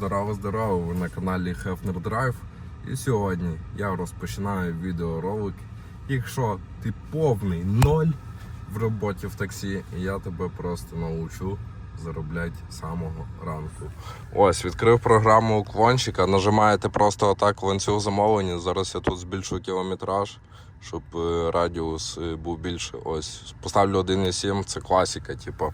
Здорово, здорово! Ви на каналі Hefner Drive. І сьогодні я розпочинаю відеоролик. Якщо ти повний ноль в роботі в таксі, я тебе просто научу заробляти з самого ранку. Ось, відкрив програму уклончика, нажимаєте просто отак ланцюг замовлення. Зараз я тут збільшу кілометраж, щоб е, радіус е, був більше. Ось, поставлю 1,7, це класика, типу.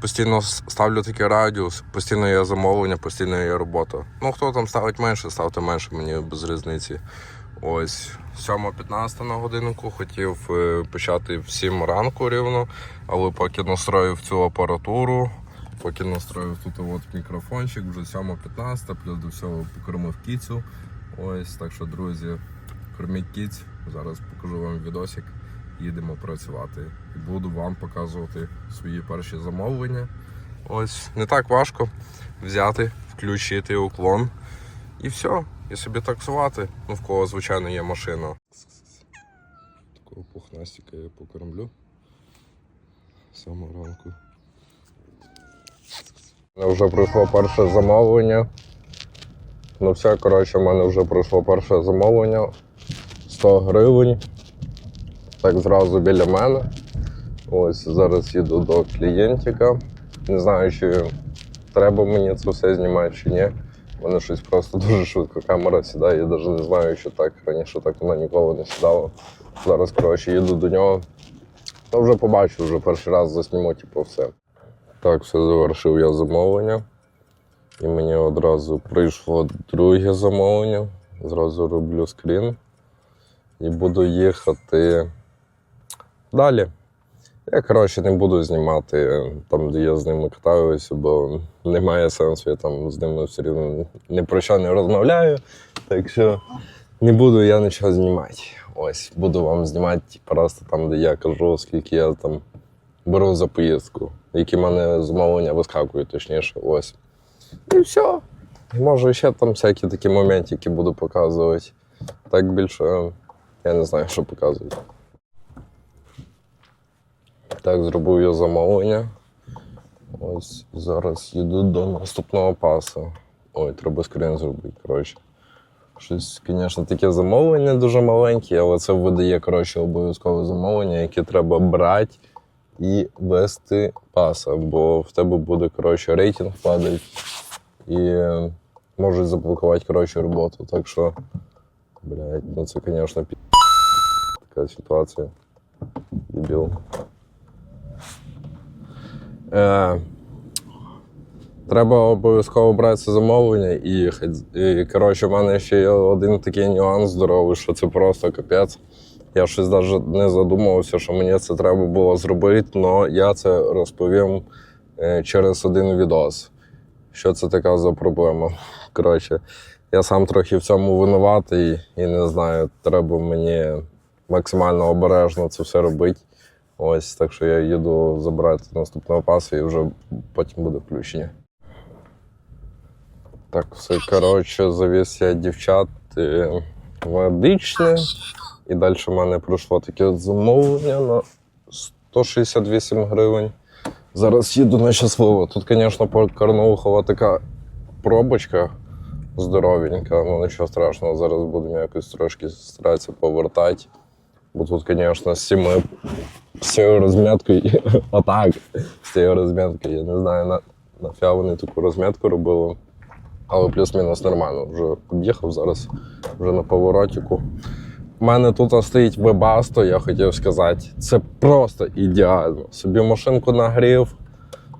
Постійно ставлю такий радіус, постійно є замовлення, постійно є робота. Ну, хто там ставить менше, ставте менше, мені без різниці. Ось 7.15 на годинку хотів е, почати в 7 ранку рівно, але поки настроїв цю апаратуру, поки настроїв тут от мікрофончик, вже 7.15, плюс до всього покормив кіцю. Ось так що, друзі, корміть кіць. Зараз покажу вам відосик їдемо працювати. І буду вам показувати свої перші замовлення. Ось не так важко взяти, включити уклон і все. І собі таксувати. Ну, в кого, звичайно, є машина. Такого пухнастика я покормлю. Самого ранку. У мене вже прийшло перше замовлення. Ну все, коротше, в мене вже прийшло перше замовлення. 100 гривень так зразу біля мене. Ось зараз їду до клієнтика. Не знаю, чи треба мені це все знімати чи ні. Мене щось просто дуже швидко камера сідає, я навіть не знаю, що так раніше так вона ніколи не сідала. Зараз, коротше, їду до нього. То вже побачу, вже перший раз засніму, типу, все. Так, все завершив я замовлення. І мені одразу прийшло друге замовлення. Зразу роблю скрін. І буду їхати Далі. Я, коротше, не буду знімати е, там, де я з ними катаюся, бо немає сенсу, я там з ними все рівно ні про що не розмовляю. Так що не буду я нічого знімати. Ось, буду вам знімати просто там, де я кажу, скільки я там беру за поїздку, які в мене замовлення вискакують, точніше. Ось. І все. Може, ще там всякі такі моментики буду показувати. Так більше е, я не знаю, що показувати. Так, зробив я замовлення. Ось зараз їду до наступного паса. Ой, треба скрін зробити, коротше. Щось, звісно, таке замовлення дуже маленьке, але це видає коротше, обов'язкове замовлення, яке треба брати і вести паса, бо в тебе буде коротше, рейтинг падати і е, можуть заблокувати коротше, роботу. Так що, блядь, ну це, звісно, пі... така ситуація. Дебіл. Е, треба обов'язково брати це замовлення і їхати. І, коротше, в мене ще є один такий нюанс здоровий, що це просто капець. Я щось навіть не задумувався, що мені це треба було зробити, але я це розповім е, через один відос. Що це така за проблема? Коротше, я сам трохи в цьому винуватий і не знаю, треба мені максимально обережно це все робити. Ось, так що я їду забрати наступного пасу і вже потім буде включення. Так, все, коротше, завіз я дівчат е, медичне. І далі в мене пройшло таке замовлення на 168 гривень. Зараз їду на щасливо. Тут, звісно, по Карнаухова така пробочка здоровенька, ну нічого страшного, зараз будемо якось трошки старатися повертати. Бо тут, звісно, з цими з цією розміткою, отак, з цією розміткою, я не знаю, на, нафіга вони таку розмітку робили. Але плюс-мінус нормально. Вже під'їхав зараз, вже на поворотику. У мене тут стоїть вебасто, я хотів сказати. Це просто ідеально. Собі машинку нагрів.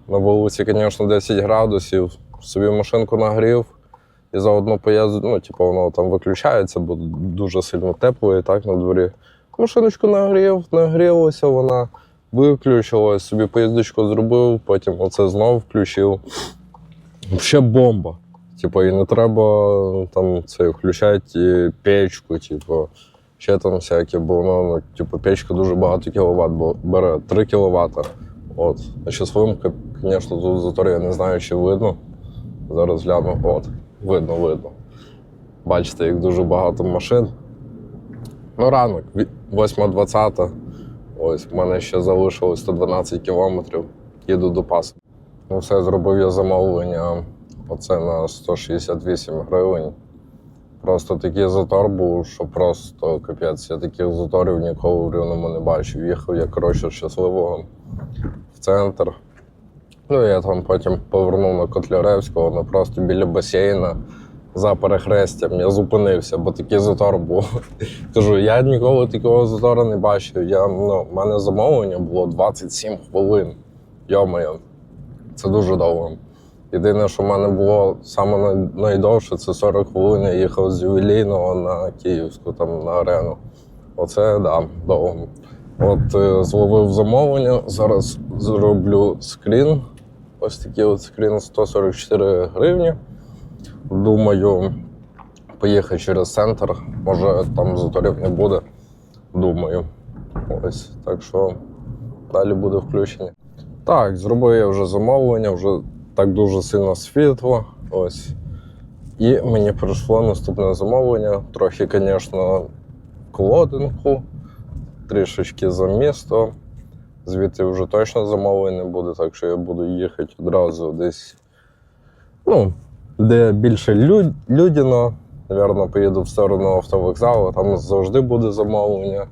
На вулиці, звісно, 10 градусів. Собі машинку нагрів. І заодно поїзд, ну, типу, воно там виключається, бо дуже сильно тепло і так на дворі. Машиночку нагрів, нагрілося, вона виключилась, собі поїздочку зробив, потім оце знов включив. Ще бомба. Типу, і не треба там це включати печку, типу, ще там всяке, бо воно, ну, типу, печка дуже багато кіловат, бере 3 кВт. От. А ще своїм, звісно, тут затор я не знаю, чи видно. Зараз гляну. От, видно, видно. Бачите, як дуже багато машин. Ну, ранок, 8.20. Ось, в мене ще залишилось 112 кілометрів. Їду до пасу. Ну, все, зробив я замовлення. Оце на 168 гривень. Просто такий затор був, що просто капець. Я таких заторів ніколи в рівному не бачив. Їхав я, коротше, щасливого в центр. Ну, я там потім повернув на Котляревського, ну просто біля басейна за перехрестям. Я зупинився, бо такий затор був. Кажу, я ніколи такого затору не бачив. Я, ну, в мене замовлення було 27 хвилин. Йомаю, це дуже довго. Єдине, що в мене було саме найдовше, це 40 хвилин. Я їхав з ювілейного на Київську, там на арену. Оце да, довго. От е, зловив замовлення. Зараз зроблю скрін. Ось такий от скрін 144 гривні. Думаю, поїхати через центр. Може там заторів не буде. Думаю. Ось. Так що далі буде включення. Так, зробив я вже замовлення, вже так дуже сильно світло. Ось. І мені прийшло наступне замовлення. Трохи, звісно, колодинку, трішечки за місто. Звідти вже точно замовлень не буде, так що я буду їхати одразу десь. Ну, де більше люд, людяно. Навірно, поїду в сторону автовокзалу, там завжди буде замовлення.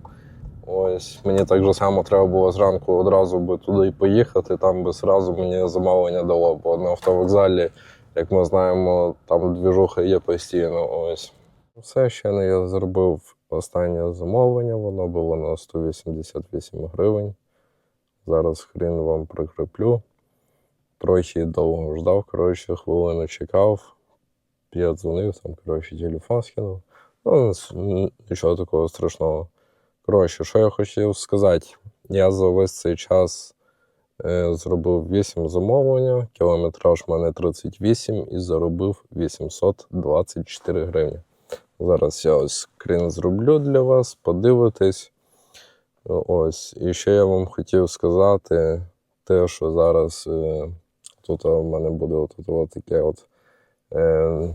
Ось мені так же само треба було зранку одразу би туди поїхати, там би зразу мені замовлення дало, бо на автовокзалі, як ми знаємо, там двіжуха є постійно. Ось. Все ще не я зробив останнє замовлення, воно було на 188 гривень. Зараз хрін вам прикріплю. Трохи довго ждав, коротше, хвилину чекав. Я дзвонив, там, коротше, телефон скинув. Ну, нічого такого страшного. Коротше, що я хотів сказати, я за весь цей час е, зробив 8 замовлення, кілометраж в мене 38 і заробив 824 гривні. Зараз я ось скрін зроблю для вас, подивитесь. Ось. І ще я вам хотів сказати те, що зараз е, тут у мене буде от, от, от таке от. Е,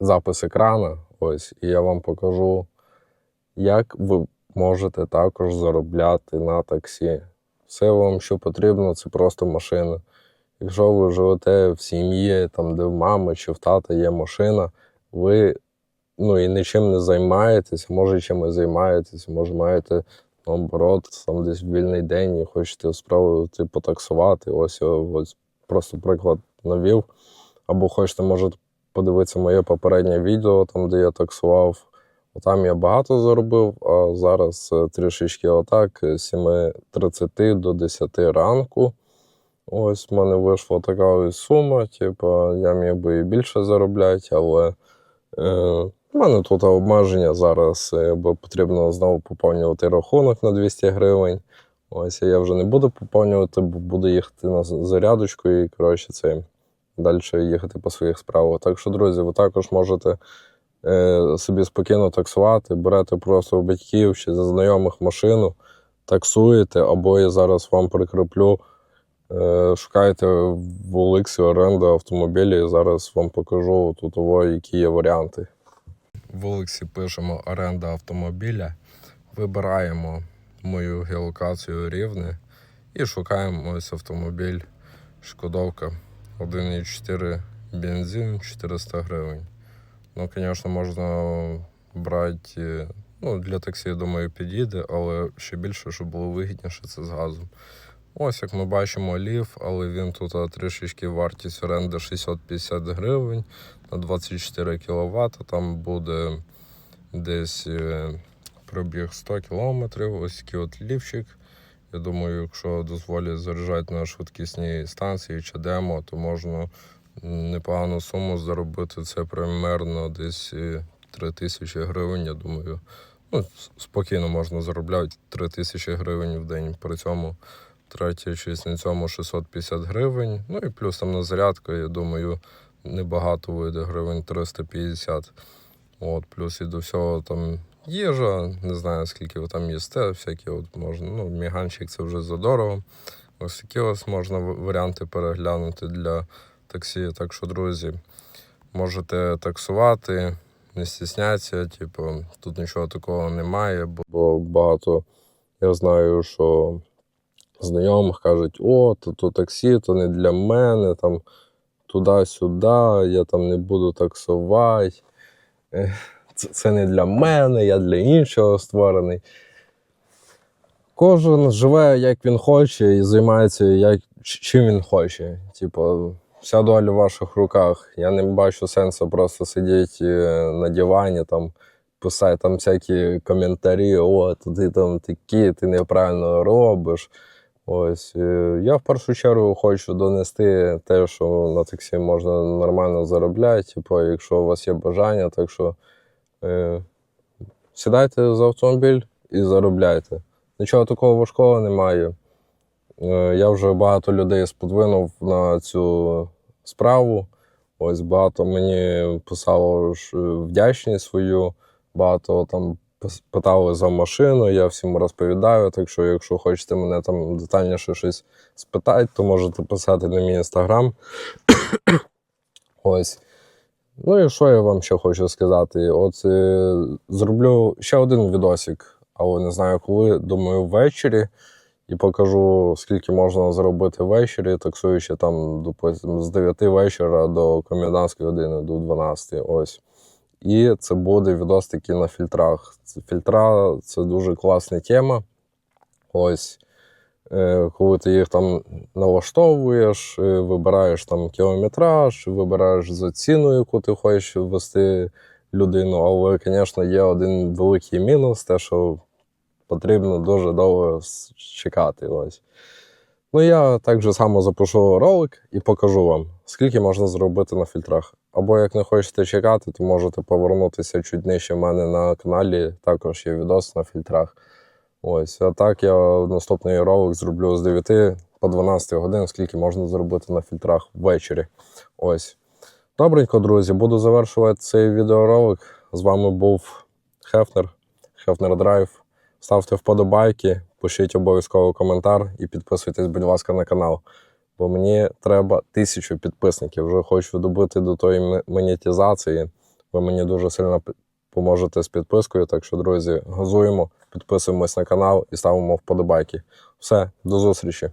запис екрана. Ось, і я вам покажу, як ви можете також заробляти на таксі. Все вам, що потрібно, це просто машина. Якщо ви живете в сім'ї, там, де в мами чи в тата є машина, ви ну, і нічим не займаєтеся, може чимось займаєтеся, може маєте наоборот, там десь вільний день і хочете спробувати потаксувати. Ось я ось просто приклад навів. Або хочете, може, подивитися моє попереднє відео, там, де я таксував. Там я багато заробив, а зараз е, трішечки отак, з 7.30 до 10 ранку. Ось в мене вийшла така ось сума. Типу, я міг би і більше заробляти, але е, в мене тут обмеження зараз, е, бо потрібно знову поповнювати рахунок на 200 гривень. Ось я вже не буду поповнювати, бо буду їхати на зарядочку і коротше це далі їхати по своїх справах. Так що, друзі, ви також можете е, собі спокійно таксувати, берете просто у батьків чи за знайомих машину, таксуєте, або я зараз вам прикріплю. Е, Шукайте в Олексі оренду автомобілі. Зараз вам покажу тут, які є варіанти. В Олексі пишемо оренда автомобіля, вибираємо мою геолокацію рівне і шукаємо ось автомобіль Шкодовка 1,4 бензин 400 гривень. Ну, звісно, можна брати. Ну, для таксі, я думаю, підійде, але ще більше, щоб було вигідніше, це з газом. Ось як ми бачимо лів, але він тут трішечки вартість оренди 650 гривень на 24 кВт. Там буде десь е, пробіг 100 км. Ось такий от лівчик. Я думаю, якщо дозволять заряджати на швидкісній станції чи демо, то можна непогану суму заробити. Це примерно десь е, 3 тисячі гривень. Я думаю, ну, спокійно можна заробляти 3 тисячі гривень в день. При цьому третє чись на цьому 650 гривень. Ну і плюс там на зарядку, я думаю, небагато вийде гривень 350. От, плюс і до всього там їжа, не знаю скільки там їсте, всякі от можна. Ну, міганчик це вже задорого. Ось такі ось можна варіанти переглянути для таксі. Так що, друзі, можете таксувати, не стісняться, типу, тут нічого такого немає, бо багато я знаю, що знайомих кажуть: о, то, то таксі, то не для мене, там туди-сюди, я там не буду таксувати. Це, не для мене, я для іншого створений. Кожен живе як він хоче і займається як, чим він хоче. Типу, вся доля в ваших руках. Я не бачу сенсу просто сидіти е, на дивані, там, писати там всякі коментарі, о, ти там такі, ти неправильно робиш. Ось е, я в першу чергу хочу донести те, що на таксі можна нормально заробляти. Типу, якщо у вас є бажання, так що е, сідайте за автомобіль і заробляйте. Нічого такого важкого немає. Е, Я вже багато людей сподвинув на цю справу. Ось багато мені писало вдячність свою, багато там питали за машину, я всім розповідаю. Так що, якщо хочете мене там детальніше щось спитати, то можете писати на мій інстаграм. Ось. Ну і що я вам ще хочу сказати? От е, зроблю ще один відосик, але не знаю коли. Думаю, ввечері. І покажу, скільки можна заробити ввечері, таксуючи там, допустим, з 9 вечора до комендантської години, до 12. Ось. І це буде відос такий на фільтрах. Фільтра це дуже класна тема. Ось. Е, Коли ти їх там налаштовуєш, е, вибираєш там кілометраж, вибираєш за ціну, яку ти хочеш ввести людину. Але, звісно, є один великий мінус, те, що потрібно дуже довго чекати. Ось. Ну, я так же само запишу ролик і покажу вам, скільки можна зробити на фільтрах. Або як не хочете чекати, то можете повернутися чуть нижче в мене на каналі. Також є відос на фільтрах. Ось, а так я наступний ролик зроблю з 9 по 12 годин, скільки можна зробити на фільтрах ввечері. Ось. Добренько, друзі, буду завершувати цей відеоролик. З вами був Хефнер, Хефнер Драйв. Ставте вподобайки, пишіть обов'язково коментар і підписуйтесь, будь ласка, на канал. Бо мені треба тисячу підписників. Вже хочу добити до тої монетизації. Ви мені дуже сильно поможете з підпискою. Так що, друзі, газуємо, підписуємось на канал і ставимо вподобайки. Все, до зустрічі!